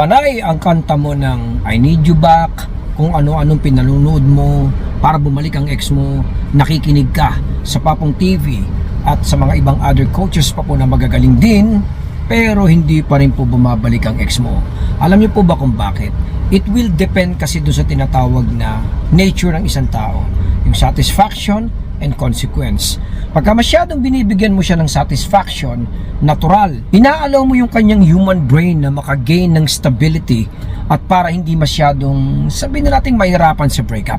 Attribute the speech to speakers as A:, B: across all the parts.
A: panay ang kanta mo ng I need you back, kung ano-anong pinanonood mo para bumalik ang ex mo, nakikinig ka sa Papong TV at sa mga ibang other coaches pa po na magagaling din pero hindi pa rin po bumabalik ang ex mo. Alam niyo po ba kung bakit? It will depend kasi doon sa tinatawag na nature ng isang tao. Yung satisfaction and consequence. Pagka masyadong binibigyan mo siya ng satisfaction, natural, inaalaw mo yung kanyang human brain na makagain ng stability at para hindi masyadong, sabihin na natin, mahirapan sa breakup.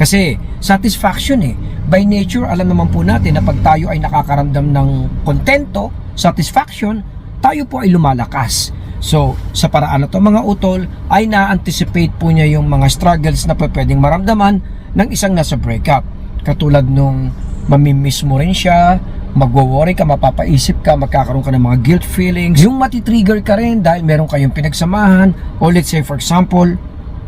A: Kasi satisfaction eh. By nature, alam naman po natin na pag tayo ay nakakaramdam ng kontento, satisfaction, tayo po ay lumalakas. So, sa paraan na to mga utol, ay na-anticipate po niya yung mga struggles na pwedeng maramdaman ng isang nasa breakup. Katulad nung mamimiss mo rin siya, magwo-worry ka, mapapaisip ka, magkakaroon ka ng mga guilt feelings, yung matitrigger ka rin dahil meron kayong pinagsamahan, o let's say for example,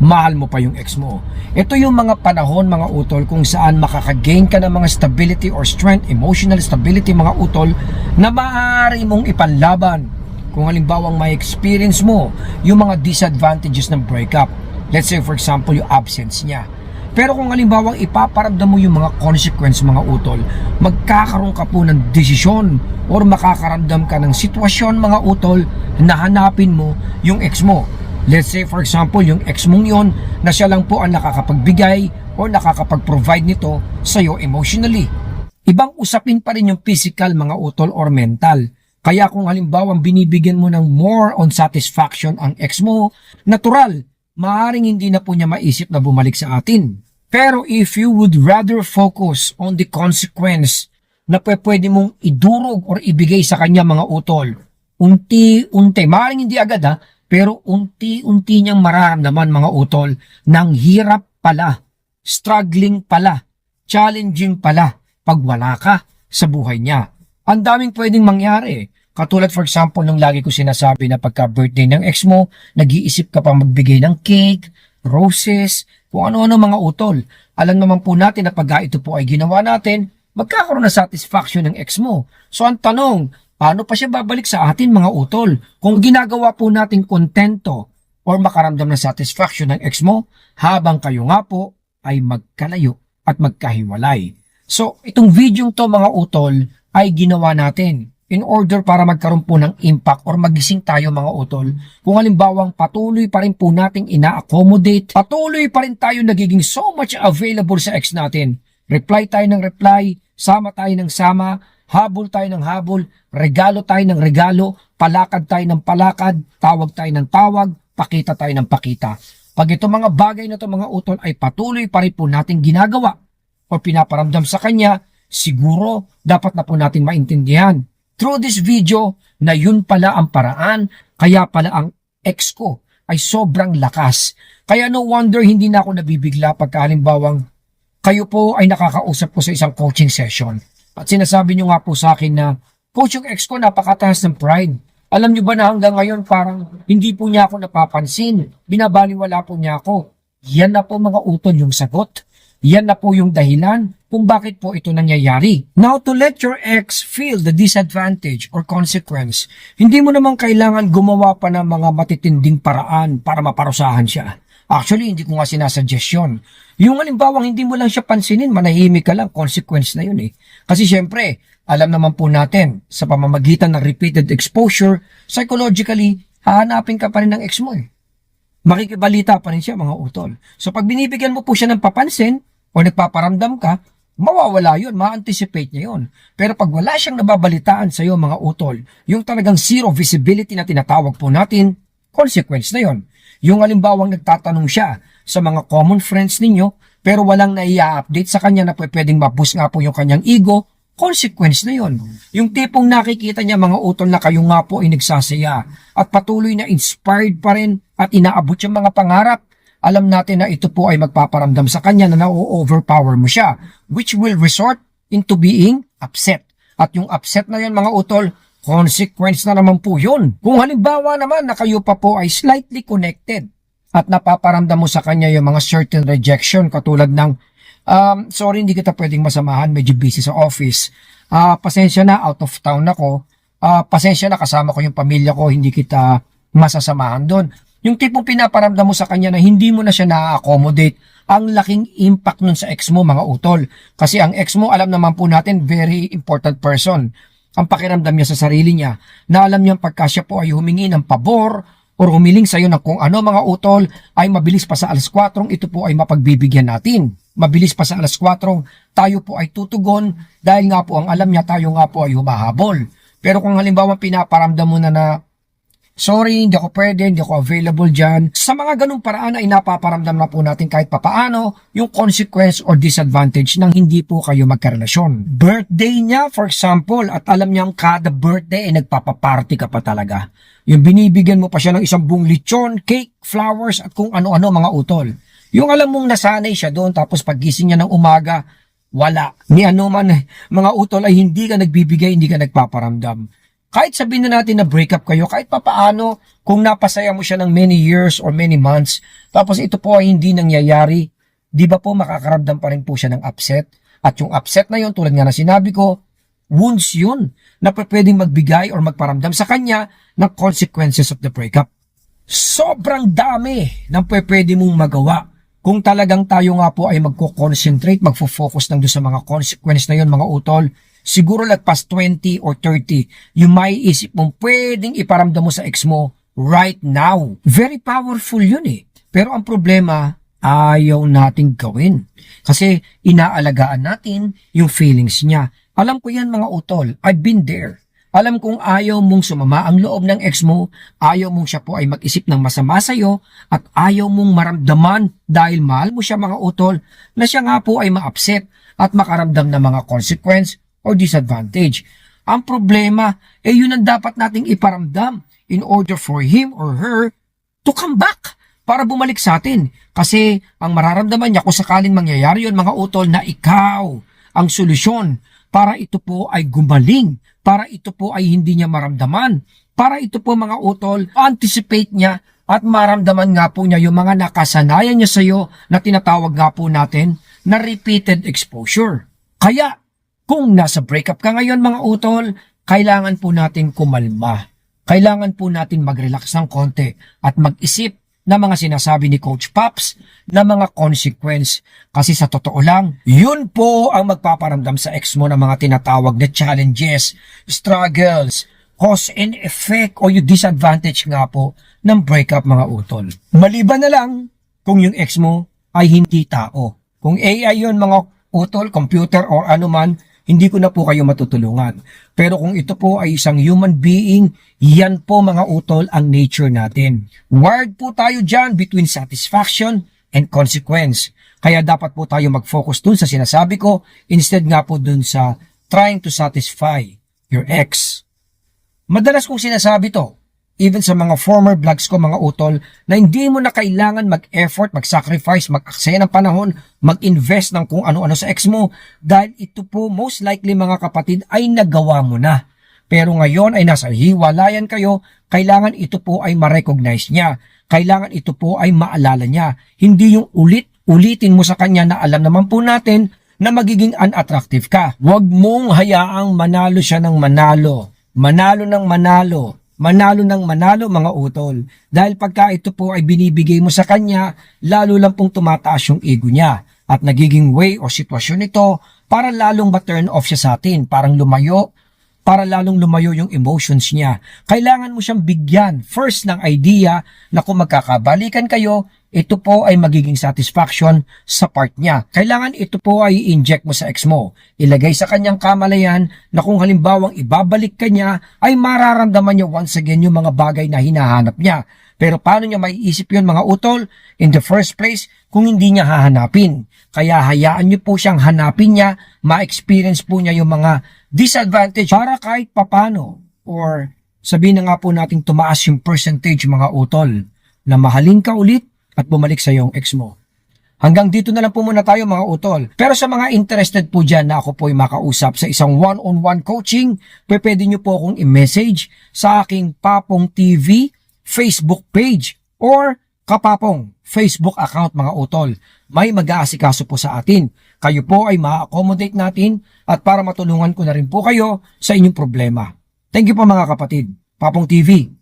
A: mahal mo pa yung ex mo. Ito yung mga panahon, mga utol, kung saan makakagain ka ng mga stability or strength, emotional stability, mga utol, na maaari mong ipanlaban. Kung halimbawang may experience mo yung mga disadvantages ng breakup. Let's say for example, yung absence niya. Pero kung halimbawang ipaparamdam mo yung mga consequence, mga utol, magkakaroon ka po ng desisyon or makakaramdam ka ng sitwasyon, mga utol, na hanapin mo yung ex mo. Let's say for example, yung ex mong yon na siya lang po ang nakakapagbigay or nakakapag-provide nito sa'yo emotionally. Ibang usapin pa rin yung physical mga utol or mental. Kaya kung halimbawa binibigyan mo ng more on satisfaction ang ex mo, natural, maaaring hindi na po niya maisip na bumalik sa atin. Pero if you would rather focus on the consequence na pwe- pwede mong idurog or ibigay sa kanya mga utol, unti-unti, maaaring hindi agad ha, pero unti-unti niyang mararamdaman mga utol ng hirap pala, struggling pala, challenging pala pag wala ka sa buhay niya. Ang daming pwedeng mangyari. Katulad for example nung lagi ko sinasabi na pagka birthday ng ex mo, nag-iisip ka pa magbigay ng cake, roses, kung ano-ano mga utol. Alam naman po natin na pagka ito po ay ginawa natin, magkakaroon ng satisfaction ng ex mo. So ang tanong, paano pa siya babalik sa atin mga utol? Kung ginagawa po natin kontento or makaramdam ng satisfaction ng ex mo, habang kayo nga po ay magkalayo at magkahiwalay. So, itong video to mga utol ay ginawa natin in order para magkaroon po ng impact or magising tayo mga utol. Kung halimbawang patuloy pa rin po nating ina-accommodate, patuloy pa rin tayo nagiging so much available sa ex natin. Reply tayo ng reply, sama tayo ng sama, habol tayo ng habol, regalo tayo ng regalo, palakad tayo ng palakad, tawag tayo ng tawag, pakita tayo ng pakita. Pag ito mga bagay na to mga utol ay patuloy pa rin po nating ginagawa o pinaparamdam sa kanya, siguro dapat na po natin maintindihan through this video na yun pala ang paraan, kaya pala ang ex ko ay sobrang lakas. Kaya no wonder hindi na ako nabibigla pagka halimbawang kayo po ay nakakausap ko sa isang coaching session. At sinasabi nyo nga po sa akin na, Coach, yung ex ko napakataas ng pride. Alam nyo ba na hanggang ngayon parang hindi po niya ako napapansin. Binabaliwala po niya ako. Yan na po mga utol yung sagot. Yan na po yung dahilan kung bakit po ito nangyayari. Now, to let your ex feel the disadvantage or consequence, hindi mo naman kailangan gumawa pa ng mga matitinding paraan para maparusahan siya. Actually, hindi ko nga sinasuggest yun. Yung halimbawang hindi mo lang siya pansinin, manahimik ka lang, consequence na yun eh. Kasi syempre, alam naman po natin, sa pamamagitan ng repeated exposure, psychologically, hahanapin ka pa rin ng ex mo eh makikibalita pa rin siya mga utol. So pag binibigyan mo po siya ng papansin o nagpaparamdam ka, mawawala yun, ma-anticipate niya yun. Pero pag wala siyang nababalitaan sa iyo mga utol, yung talagang zero visibility na tinatawag po natin, consequence na yun. Yung alimbawang nagtatanong siya sa mga common friends ninyo, pero walang nai-update sa kanya na pwedeng mabus nga po yung kanyang ego, consequence na yon. Yung tipong nakikita niya mga utol na kayo nga po ay nagsasaya at patuloy na inspired pa rin at inaabot yung mga pangarap, alam natin na ito po ay magpaparamdam sa kanya na na-overpower mo siya, which will resort into being upset. At yung upset na yun mga utol, consequence na naman po yun. Kung halimbawa naman na kayo pa po ay slightly connected at napaparamdam mo sa kanya yung mga certain rejection katulad ng um, sorry hindi kita pwedeng masamahan, medyo busy sa office. Ah, pasensya na, out of town ako. Ah, pasensya na, kasama ko yung pamilya ko, hindi kita masasamahan doon. Yung tipong pinaparamdam mo sa kanya na hindi mo na siya na-accommodate, ang laking impact nun sa ex mo mga utol. Kasi ang ex mo, alam naman po natin, very important person. Ang pakiramdam niya sa sarili niya, na alam niya pagka siya po ay humingi ng pabor or humiling sa iyo ng kung ano mga utol, ay mabilis pa sa alas 4, ito po ay mapagbibigyan natin. Mabilis pa sa alas 4, tayo po ay tutugon dahil nga po ang alam niya tayo nga po ay humahabol. Pero kung halimbawa pinaparamdam mo na na sorry, hindi ako pwede, hindi ako available dyan. Sa mga ganung paraan ay napaparamdam na po natin kahit papaano yung consequence or disadvantage ng hindi po kayo magkarelasyon. Birthday niya, for example, at alam niyang kada birthday ay nagpapaparty ka pa talaga. Yung binibigyan mo pa siya ng isang buong lechon, cake, flowers, at kung ano-ano mga utol. Yung alam mong nasanay siya doon tapos pagising niya ng umaga, wala. Ni ano man, eh, mga utol ay hindi ka nagbibigay, hindi ka nagpaparamdam. Kahit sabihin na natin na break up kayo, kahit papaano, kung napasaya mo siya ng many years or many months, tapos ito po ay hindi nangyayari, di ba po makakaramdam pa rin po siya ng upset? At yung upset na yun, tulad nga na sinabi ko, wounds yun na pwedeng magbigay or magparamdam sa kanya ng consequences of the breakup. Sobrang dami ng pwede mong magawa kung talagang tayo nga po ay magko-concentrate, magfo-focus lang doon sa mga consequence na yun, mga utol, siguro lagpas 20 or 30, yung may isip mong pwedeng iparamdam mo sa ex mo right now. Very powerful yun eh. Pero ang problema, ayaw nating gawin. Kasi inaalagaan natin yung feelings niya. Alam ko yan mga utol. I've been there. Alam kong ayaw mong sumama ang loob ng ex mo, ayaw mong siya po ay mag-isip ng masama sa'yo, at ayaw mong maramdaman dahil mahal mo siya mga utol na siya nga po ay ma-upset at makaramdam ng mga consequence or disadvantage. Ang problema, eh yun ang dapat nating iparamdam in order for him or her to come back para bumalik sa atin. Kasi ang mararamdaman niya kung sakaling mangyayari yun mga utol na ikaw ang solusyon para ito po ay gumaling, para ito po ay hindi niya maramdaman, para ito po mga utol, anticipate niya at maramdaman nga po niya yung mga nakasanayan niya sa iyo na tinatawag nga po natin na repeated exposure. Kaya kung nasa breakup ka ngayon mga utol, kailangan po natin kumalma. Kailangan po natin mag-relax ng konti at mag-isip na mga sinasabi ni Coach Pops na mga consequence. Kasi sa totoo lang, yun po ang magpaparamdam sa ex mo ng mga tinatawag na challenges, struggles, cause and effect o yung disadvantage nga po ng breakup mga utol. Maliban na lang kung yung ex mo ay hindi tao. Kung AI yun mga utol, computer or ano hindi ko na po kayo matutulungan. Pero kung ito po ay isang human being, yan po mga utol ang nature natin. Wired po tayo dyan between satisfaction and consequence. Kaya dapat po tayo mag-focus dun sa sinasabi ko instead nga po dun sa trying to satisfy your ex. Madalas kong sinasabi to, even sa mga former vlogs ko mga utol, na hindi mo na kailangan mag-effort, mag-sacrifice, mag-aksaya ng panahon, mag-invest ng kung ano-ano sa ex mo, dahil ito po most likely mga kapatid ay nagawa mo na. Pero ngayon ay nasa hiwalayan kayo, kailangan ito po ay ma-recognize niya. Kailangan ito po ay maalala niya. Hindi yung ulit-ulitin mo sa kanya na alam naman po natin na magiging unattractive ka. Huwag mong hayaang manalo siya ng manalo. Manalo ng manalo. Manalo ng manalo mga utol. Dahil pagka ito po ay binibigay mo sa kanya, lalo lang pong tumataas yung ego niya. At nagiging way o sitwasyon ito para lalong ma-turn off siya sa atin. Parang lumayo, para lalong lumayo yung emotions niya. Kailangan mo siyang bigyan first ng idea na kung magkakabalikan kayo, ito po ay magiging satisfaction sa part niya. Kailangan ito po ay i-inject mo sa ex mo. Ilagay sa kanyang kamalayan na kung halimbawang ibabalik ka niya, ay mararamdaman niya once again yung mga bagay na hinahanap niya. Pero paano niya maiisip yun mga utol? In the first place, kung hindi niya hahanapin. Kaya hayaan niyo po siyang hanapin niya, ma-experience po niya yung mga disadvantage para kahit papano or sabihin na nga po natin tumaas yung percentage mga utol na mahalin ka ulit at bumalik sa yung ex mo. Hanggang dito na lang po muna tayo mga utol. Pero sa mga interested po dyan na ako po ay makausap sa isang one-on-one coaching, pwede nyo po akong i-message sa aking Papong TV Facebook page or Kapapong Facebook account mga utol. May mag-aasikaso po sa atin. Kayo po ay ma-accommodate natin at para matulungan ko na rin po kayo sa inyong problema. Thank you po mga kapatid. Papong TV,